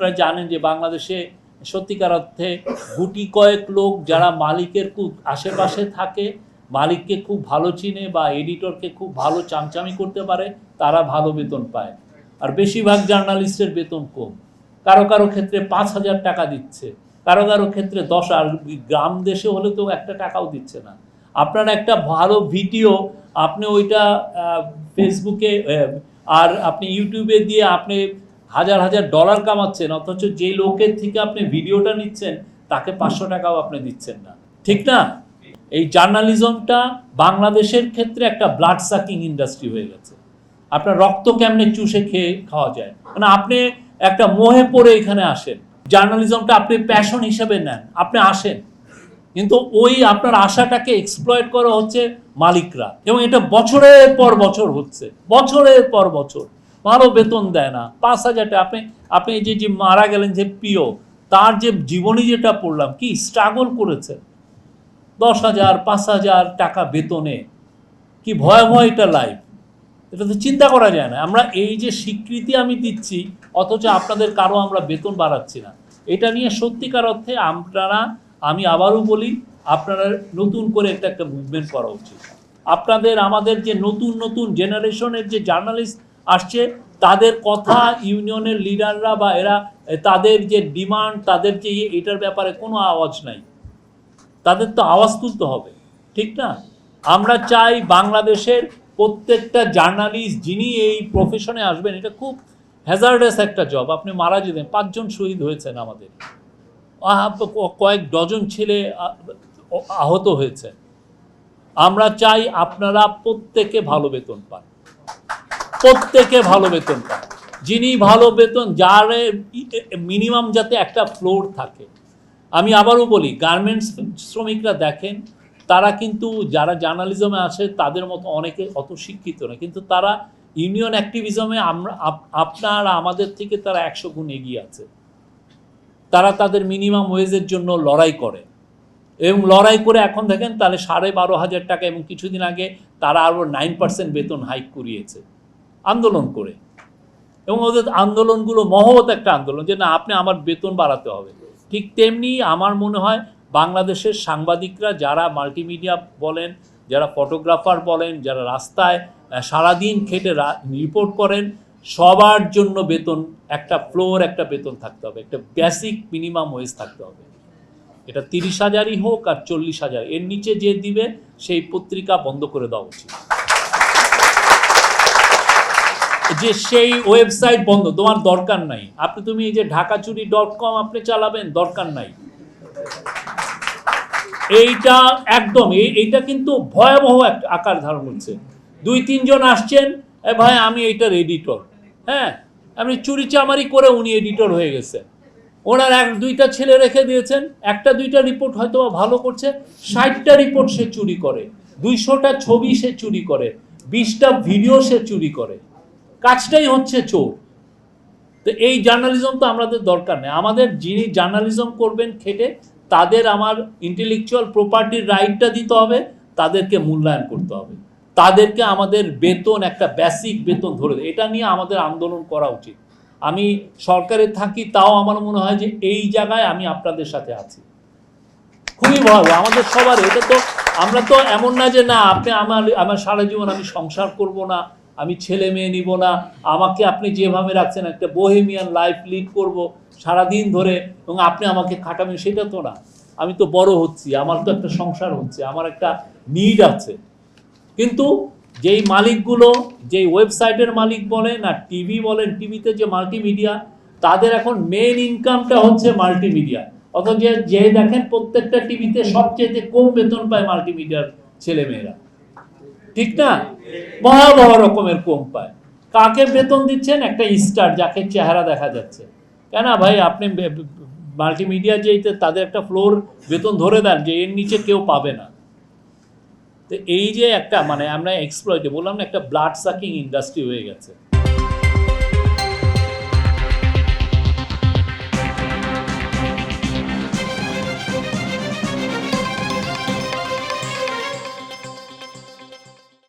আপনারা জানেন যে বাংলাদেশে সত্যিকার অর্থে গুটি কয়েক লোক যারা মালিকের খুব আশেপাশে থাকে, মালিককে খুব ভালো চিনে বা এডিটরকে খুব ভালো চামচামি করতে পারে, তারা ভালো বেতন পায়। আর বেশিরভাগ জার্নালিস্টের বেতন কম। কারও কারও ক্ষেত্রে পাঁচ হাজার টাকা দিচ্ছে, কারও কারও ক্ষেত্রে দশ, আর গ্রাম দেশে হলে তো একটা টাকাও দিচ্ছে না। আপনার একটা ভালো ভিডিও, আপনি ওইটা ফেসবুকে আর আপনি ইউটিউবে দিয়ে আপনি হাজার হাজার ডলার কামাচ্ছেন, অথচ যে লোকের থেকে আপনি ভিডিওটা নিচ্ছেন, তাকে পাঁচশো টাকাও আপনি দিচ্ছেন না। ঠিক না? এই জার্নালিজমটা বাংলাদেশের ক্ষেত্রে একটা ব্লাড সাকিং ইন্ডাস্ট্রি হয়ে গেছে। আপনার রক্ত কেমনে চুষে খেয়ে খাওয়া যায়? মানে আপনি একটা মোহে পড়ে এখানে আসেন। জার্নালিজমটা আপনি প্যাশন হিসেবে নেন, আপনি আসেন। কিন্তু ওই আপনার আশাটাকে এক্সপ্লয়েট করা হচ্ছে মালিকরা। এবং এটা বছরের পর বছর হচ্ছে, বছরের পর বছর। ভালো বেতন দেয় না। পাঁচ হাজার টাকা। আপনি আপনি যে যে মারা গেলেন, যে প্রিয় তার যে জীবনী যেটা পড়লাম, কি স্ট্রাগল করেছে? দশ হাজার, পাঁচ হাজার টাকা বেতনে। কি ভয়াবহ এটা লাইফ এটা তো চিন্তা করা যায় না। আমরা এই যে স্বীকৃতি আমি দিচ্ছি, অথচ আপনাদের কারও আমরা বেতন বাড়াচ্ছি না। এটা নিয়ে সত্যিকার অর্থে আপনারা, আমি আবারও বলি, আপনারা নতুন করে একটা একটা মুভমেন্ট করা উচিত। আপনাদের, আমাদের যে নতুন নতুন জেনারেশনের যে জার্নালিস্ট আসছে তাদের কথা ইউনিয়নের লিডাররা বা এরা তাদের যে ডিমান্ড তাদের যে ইয়ে, এটার ব্যাপারে কোনো আওয়াজ নাই। তাদের তো আওয়াজ তুলতে হবে ঠিক না? আমরা চাই বাংলাদেশের প্রত্যেকটা জার্নালিস্ট যিনি এই প্রফেশনে আসবেন এটা খুব হ্যাজার্ডাস একটা জব আপনি মারা যেতেন পাঁচজন শহীদ হয়েছেন আমাদের। কয়েক ডজন ছেলে আহত হয়েছে। আমরা চাই আপনারা প্রত্যেকে ভালো বেতন পান। প্রত্যেকে ভালো বেতন যিনি ভালো বেতন, যার মিনিমাম যাতে একটা ফ্লোর থাকে। আমি আবারও বলি, গার্মেন্টস শ্রমিকরা দেখেন, তারা কিন্তু যারা জার্নালিজমে আছে, তাদের মতো অনেকে অত শিক্ষিত না কিন্তু তারা ইউনিয়ন অ্যাক্টিভিজমে আমরা আপনার আমাদের থেকে তারা একশো গুণ এগিয়ে আছে। তারা তাদের মিনিমাম ওয়েজের জন্য লড়াই করে। এবং লড়াই করে এখন দেখেন, তাহলে সাড়ে বারো হাজার টাকা এবং কিছুদিন আগে তারা আরও নাইন পার্সেন্ট বেতন হাইক করিয়েছে। আন্দোলন করে। এবং ওদের আন্দোলনগুলো মহৎ একটা আন্দোলন যে না, আপনি আমার বেতন বাড়াতে হবে। ঠিক তেমনি আমার মনে হয় বাংলাদেশের সাংবাদিকরা যারা মাল্টিমিডিয়া বলেন, যারা ফটোগ্রাফার বলেন, যারা রাস্তায় সারাদিন খেটে রিপোর্ট করেন, সবার জন্য বেতন, একটা ফ্লোর একটা বেতন থাকতে হবে। একটা বেসিক মিনিমাম ওয়েজ থাকতে হবে। এটা তিরিশ হাজারই হোক আর চল্লিশ হাজার। এর নিচে যে দিবে, সেই পত্রিকা বন্ধ করে দেওয়া উচিত। যে সেই ওয়েবসাইট বন্ধ, তোমার দরকার নাই। আপনি তুমি এই যে ঢাকাচুরি ডট কম আপনি চালাবেন, দরকার নাই। এইটা একদম এইটা কিন্তু ভয়াবহ একটা আকার ধারণ করছে। দুই, তিনজন আসছেন, এ ভাই, আমি এইটার এডিটর হ্যাঁ? আপনি চুরি চামারি করে উনি এডিটর হয়ে গেছেন ওনার এক, দুইটা ছেলে রেখে দিয়েছেন, একটা, দুইটা রিপোর্ট হয়তো ভালো করছে, ষাটটা রিপোর্ট সে চুরি করে, দুইশোটা ছবি সে চুরি করে, বিশটা ভিডিও সে চুরি করে। কাজটাই হচ্ছে চোর। তো এই জার্নালিজম তো আমাদের দরকার নেই। আমাদের যিনি জার্নালিজম করবেন খেটে, তাদের আমার ইন্টেলেকচুয়াল প্রপার্টির রাইটটা দিতে হবে, তাদেরকে মূল্যায়ন করতে হবে। তাদেরকে আমাদের বেতন, একটা বেসিক বেতন ধরে। এটা নিয়ে আমাদের আন্দোলন করা উচিত। আমি সরকারে থাকি, তাও আমার মনে হয় যে এই জায়গায় আমি আপনাদের সাথে আছি। খুবই ভালো। আমাদের সবার, এটা তো আমরা তো এমন না যে না, আপনি আমার আমার সারা জীবন আমি সংসার করব না। আমি ছেলে মেয়ে নিব না। আমাকে আপনি যেভাবে রাখছেন, একটা বোহেমিয়ান লাইফ লিড করব সারাদিন ধরে এবং আপনি আমাকে খাটাবেন, সেটা তো না। আমি তো বড় হচ্ছি, আমার তো একটা সংসার হচ্ছে, আমার একটা নিড আছে। কিন্তু যেই মালিকগুলো, যেই ওয়েবসাইটের মালিক বলেন আর টিভি বলেন টিভিতে যে মাল্টিমিডিয়া তাদের এখন মেন ইনকামটা হচ্ছে মাল্টিমিডিয়া অথচ যে- যে দেখেন প্রত্যেকটা টিভিতে সবচেয়ে কম বেতন পায় মাল্টিমিডিয়ার ছেলেমেয়েরা। ঠিক না? ভয়াবহ রকমের কম পায় কাকে বেতন দিচ্ছেন? একটা স্টার যাকে চেহারা দেখা যাচ্ছে। কেন ভাই? আপনি মাল্টিমিডিয়া যেতে তাদের একটা ফ্লোর বেতন ধরে দেন যে এর নিচে কেউ পাবে না। তো এই যে একটা মানে আমরা এক্সপ্লয়েটে বললাম না, একটা ব্লাড সাকিং ইন্ডাস্ট্রি হয়ে গেছে।